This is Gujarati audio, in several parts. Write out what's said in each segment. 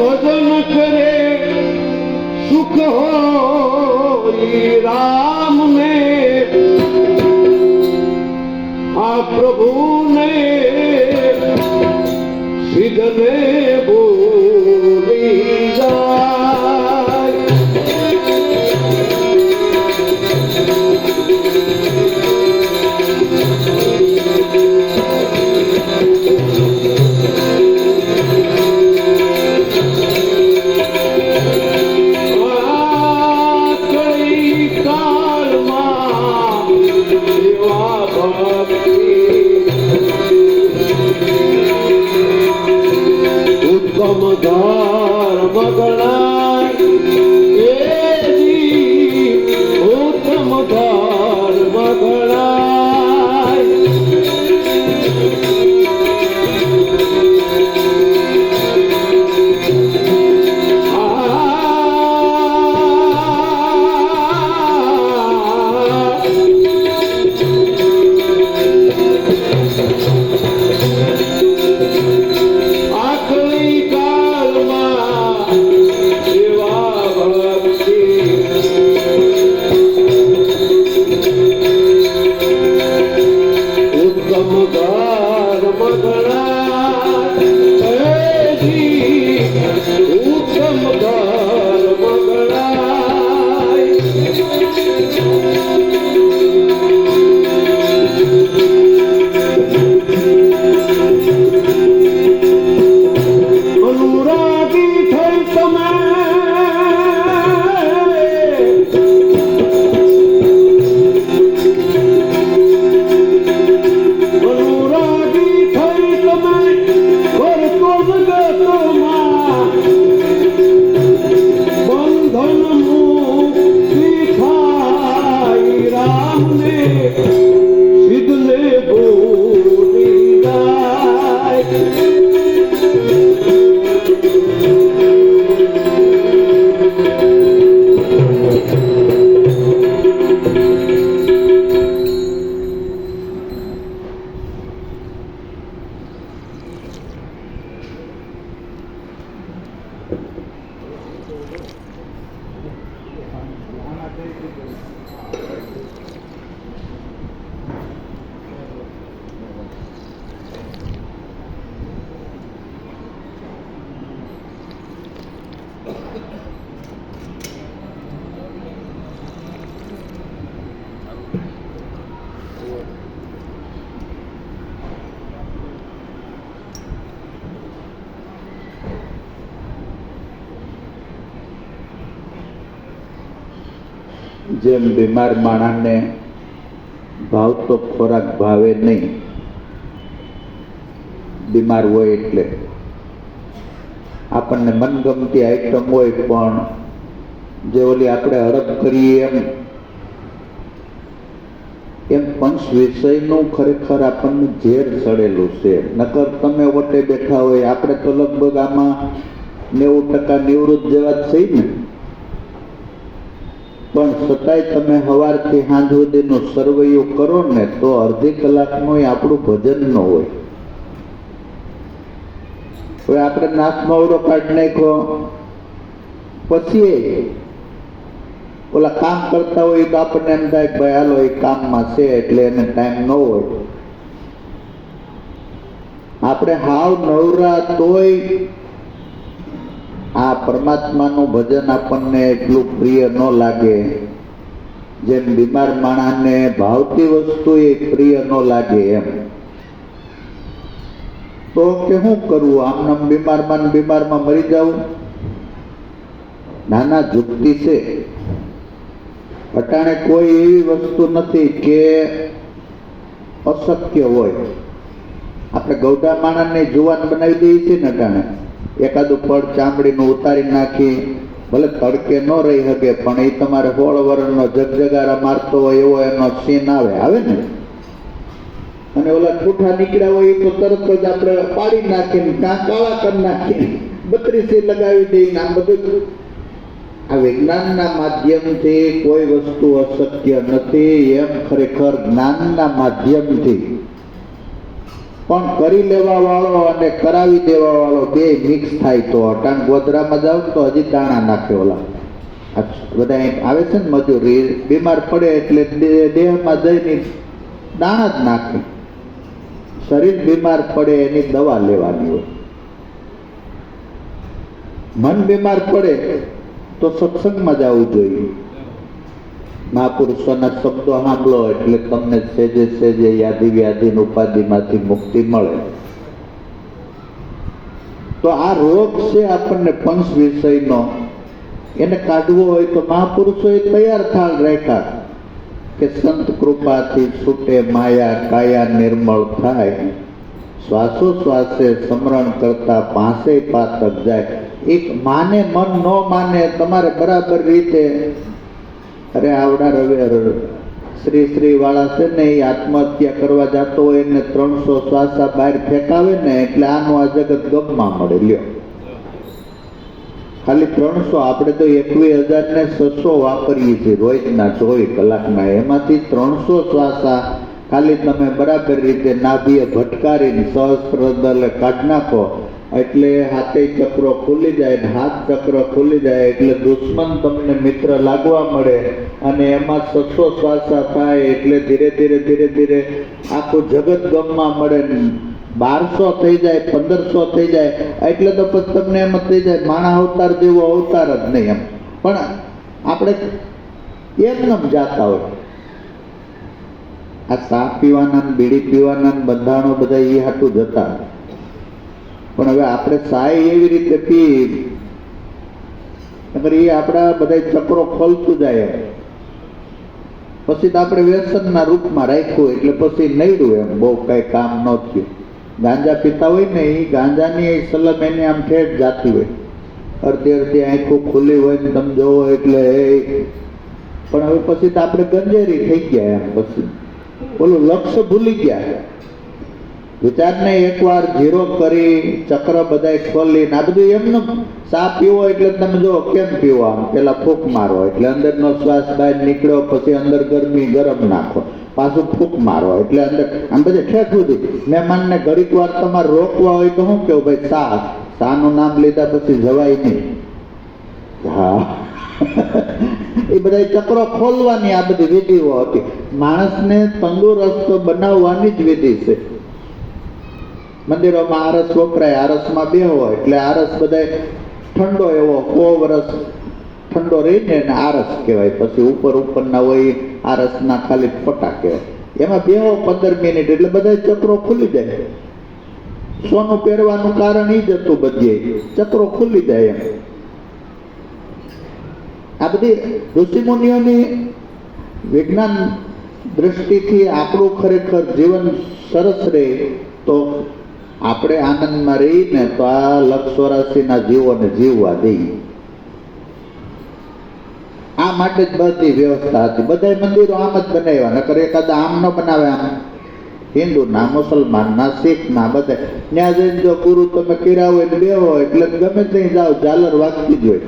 ભજન કર સુખ હો રામને જેમ બીમાર માણસને ભાવતો ખોરાક ભાવે નહીં, બીમાર હોય એટલે. આપણને મનગમતી આઈટમ હોય પણ જે ઓલી આપણે હડપ કરીએ એમ એમ પંચ વિષયનું ખરેખર આપણને ઝેર ચડેલું છે. નકર તમે વટે બેઠા હોય, આપણે તો લગભગ આમાં નેવું ટકા નિવૃત્ત જેવા જ થઈ ને. પણ છતાંય તમે સવારથી સાંજ સુધીનો સરવૈયો કરો ને તો અડધી કલાકનું આપણું ભજન ન હોય. આપણે નાકમાવડો કાઢ નાખો પછી ઓલા કામ કરતા હોય તો આપણને એમ થાય ભાઈ હાલો, એ કામમાં છે એટલે એને ટાઈમ ન હોય. આપણે હાવ નવરા તોય આ પરમાત્માનું ભજન આપણને એટલું પ્રિય ન લાગે. જેમ બીમાર માણસને ભાવતી વસ્તુ એ પ્રિય ન લાગે એમ. તો કે શું કરવું આમ બીમારમાં બીમારમાં મરી જવું નાના જુક્તિ છે. અટાણે કોઈ એવી વસ્તુ નથી કે અશક્ય હોય. આપણે ગૌડા માણસને જુવાન બનાવી દઈએ છીએ ને અટાણે. એકાદું પડ ચામડીનું ઉતારી નાખી. ભલે તડકે ન રહી શકે પણ એ તમારે હોળ વરણનો જગજગારા મારતો હોય એવો એનો સીન આવે આવે ને? અને ઓલા ઠૂઠા નીકળ્યા હોય એ તો તરત જ આપણે પાડી નાખીને, કાં કાળા કરી નાખીને બત્રીસી લગાવી દઈને આમ બધું આ વિજ્ઞાનના માધ્યમથી કોઈ વસ્તુ અશક્ય નથી, એમ ખરેખર જ્ઞાનના માધ્યમથી. પણ કરી લેવા વાળો અને કરાવી દેવા વાળો બે મિક્સ થાય તો અટાણ ગોધરામાં જાવ તો હજી દાણા નાખે ઓલા. બધા આવે છે ને મજૂરી, બીમાર પડે એટલે દેહમાં જઈને દાણા જ નાખે. શરીર બીમાર પડે એની દવા લેવાની હોય. મન બીમાર પડે તો સત્સંગમાં જવું જોઈએ. મહાપુરુષોના શબ્દો સાંભળો એટલે તમને સેજે સેજે યાદી વ્યાધિ ઉપાધિમાંથી મુક્તિ મળે. તો આ રોગ છે આપણને પંચ વિષયનો. એને કાઢવો હોય તો મહાપુરુષોએ તૈયાર થાળ રાખ્યા કે સંત કૃપાથી છૂટે માયા, કાયા, નિર્મળ થાય. શ્વાસો શ્વાસે સ્મરણ કરતા પાસે પાતક જાય. એક માને મન, ન માને તમારે બરાબર રીતે અરે આવડા રવે શ્રી શ્રી વાળા છે ને એ આત્મહત્યા કરવા જતો હોય ને ત્રણસો શ્વાસા બહાર ફેંકાવે ને એટલે આનું આ જગત ગમમાં મળે, લ્યો. ખાલી ત્રણસો, આપણે તો એકવીસ હજાર ને છસો વાપરીએ છીએ રોજના ચોવીસ કલાકના એમાંથી ત્રણસો શ્વાસા ખાલી તમે બરાબર રીતે નાભીએ, ભટકારીને, સહસ્ત્ર દલે કાઢ નાખો એટલે હાથે ચક્રો ખુલી જાય હાથ ચક્ર ખુલી જાય એટલે દુશ્મન તમને મિત્ર લાગવા મળે અને એમાં સસો શ્વાસા થાય એટલે ધીરે ધીરે ધીરે ધીરે આખું જગત ગમમાં મળે બારસો થઈ જાય, પંદરસો થઈ જાય, એટલે તો પછી તમને એમ થઈ જાય, માણા અવતાર જેવો અવતાર જ નહીં એમ. પણ આપણે એમ નમ જાતા હોય. આ ચા પીવાના બીડી પીવાના બંધાણો બધા એ હાટું જતા પણ હવે આપણે સાય એવી રીતે પી એ આપણા બધા ચક્રો ખોલતું જાય. પછી તો આપણે વ્યસનના રૂપમાં રાખ્યું એટલે પછી નડ્યું એમ, બહુ કઈ કામ ન થયું. ગાંજા પીતા હોય ને એ ગાંજાની સલમ એને આમ ઠેઠ જાતી હોય. અડધી અડધી આંખો ખુલ્લી હોય ને તમે જોવો એટલે પણ હવે પછી તો આપણે ગંજેરી થઈ ગયા એમ પછી. ઓલું લક્ષ્ય ભૂલી ગયા. વિચારને એકવાર ઝીરો કરી, ચક્ર બધાય ખોલી ને બધું એમનું ચા પીવો એટલે તમે જો કેમ પીવો આમ? પેલા ફૂંક મારો, એટલે અંદરનો શ્વાસ બહાર નીકળ્યો, પછી અંદર ગરમી ગરમ નાખો. પાછું ફૂંક મારો, એટલે અંદર આમ બધે ઠેઠ સુધી. મહેમાનને ઘડીક વાર તમારે રોકવા હોય તો શું કેવું ભાઈ સા સાનું નામ લીધા પછી જવાય નહીં. હા. એ બધા ચક્રો ખોલવાની આ બધી વિધિઓ હતી. માણસને તંદુરસ્ત બનાવવાની જ વિધિ છે. મંદિરોમાં આરસ વપરાય, આરસમાં બે હોય, એટલે આરસ બધા ઠંડો એવો કો વરસ ઠંડો રહીને એને આરસ કહેવાય. પછી ઉપર ઉપરના હોય, આરસના ખાલી ફોટા કહેવાય. એમાં બેહો પંદર મિનિટ, એટલે બધા ચક્રો ખુલી જાય. સોનું પહેરવાનું કારણ એ જ હતું બધે. ચક્રો ખુલી જાય એમ. આ બધી ઋષિમુનિઓની વિજ્ઞાન દ્રષ્ટિથી આપણું ખરેખર જીવન સરસ રહે તો આપણે આનંદમાં રહીને તો આ લક્ષ ચોરાસીના જીવોને જીવવા દઈએ. આ માટે જ બધી વ્યવસ્થા હતી. બધા મંદિરો આમ જ બનાવ્યા, નકર એકાદા આમ ન બનાવે આમ. હિન્દુના મુસલમાનના શીખના બધા ત્યાં જઈને જો ગુરુ તમે કર્યા હોય બે હોય, એટલે ગમે ત્યાં જાઓ, ઝાલર વાગતી જ હોય.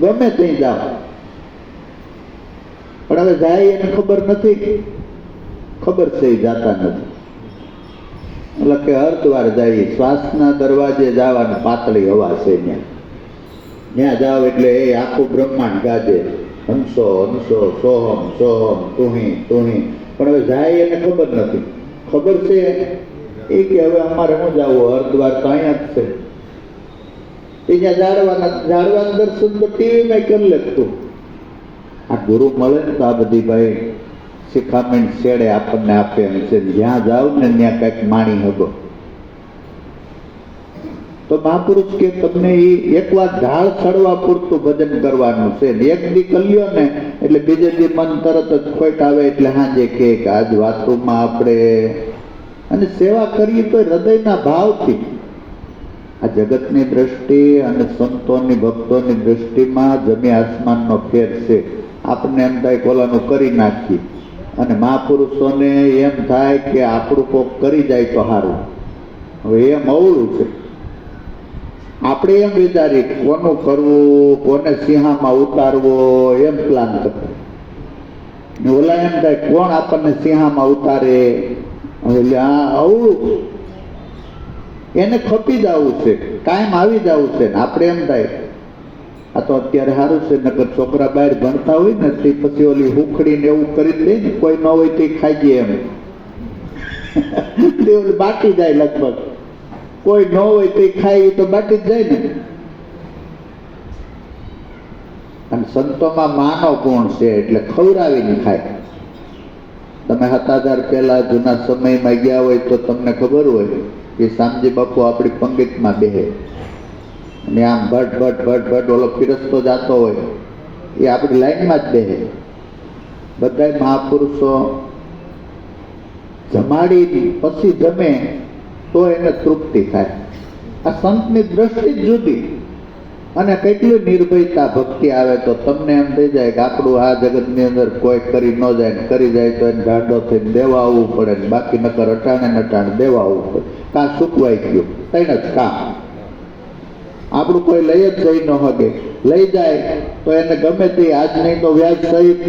ગમે ત્યાં જાઓ. પણ હવે જાય એને ખબર નથી. ખબર છે જાતા નથી. એટલે કે હરદ્વાર જાય શ્વાસના દરવાજે જવાની પાતળી હવા છે ત્યાં. ત્યાં જાઓ એટલે એ આખું બ્રહ્માંડ ગાજે. હંસો હંસો, સોહમ સોહમ, તુહી તુહી. પણ હવે જાય એને ખબર નથી. ખબર છે એ કે હવે અમારે શું જવું? હરદ્વાર તો અહીંયા જ છે. જ્યાં જાળવાના ઝાડવાના દર્શન તો ટીવીમાં કરી લેતું. આ ગુરુ મળે ને તો આ બધી ભાઈ શિખામણ છેડે આપણને આપે એમ છે, જ્યાં જાવ ને ત્યાં કંઈક માણી હગો. તો મહાપુરુષ કે, તમને એ એકવાર ઢાળ ચડવા પૂરતું ભજન કરવાનું છે એક દી કલ્યો ને, એટલે બીજે દી મન તરત જ ખોટ આવે એટલે હાજે કે, આજ વાતોમાં આપણે અને સેવા કરીએ તો હૃદયના ભાવથી. આ જગતની દ્રષ્ટિ અને સંતોની ભક્તોની દ્રષ્ટિમાં જમી આસમાનનો ફેર છે. આપણને એમ થાય કોલાનું કરી નાખીએ. અને મહાપુરુષોને એમ થાય કે આપણું કોક કરી જાય તો સારું હવે એમ અવળું છે. આપણે એમ વિચારીએ કોનું કરવું, કોને સિંહામાં ઉતારવો, એમ પ્લાન કરવો ઓલા એમ થાય કોણ આપણને સિંહામાં ઉતારે? એટલે આ અવળું એને ખપી જવું છે. કાયમ આવી જવું છે ને. આપણે એમ થાય આ તો અત્યારે સારું છે નગર છોકરા બહાર ભણતા હોય ને, તે પછી ઓલી હુખડી ને એવું કરી દે ને, કોઈ ન હોય તે ખાઈ એમ. તે ઓલી બાટી જાય લગભગ. કોઈ ન હોય તે એ તો બાટી જાય ને. અને સંતોમાં માનવ ગુણ છે એટલે ખવડાવીને ખાય. તમે હતાદાર પહેલા જૂના સમયમાં ગયા હોય તો તમને ખબર હોય કે શામજી બાપુ આપણી પંગતમાં બેહે. અને આમ ભટ ભટ ભટ ભટ ઓલો ફિરસતો જતો હોય. એ આપણી લાઈનમાં જ બેહે. બધા મહાપુરુષો જમાડી પછી જમે, તો એને તૃપ્તિ થાય. આ સંતની દ્રષ્ટિ જુદી. અને કેટલી નિર્ભયતા ભક્તિ આવે તો તમને એમ થઈ જાય કે આપણું આ જગતની અંદર કોઈ કરી ન જાય ને કરી જાય તો એને ગાંડો થઈને દેવા આવવું પડે ને બાકી નકર અટાણે ને અટાણે દેવા આવવું પડે. કાં સુકવાઈ ગયું. કઈ જ કામ. આપણું કોઈ લઈ જ જઈ ન શકે. લઈ જાય તો એને ગમે તે આજ નહીં તો વ્યાજ સહિત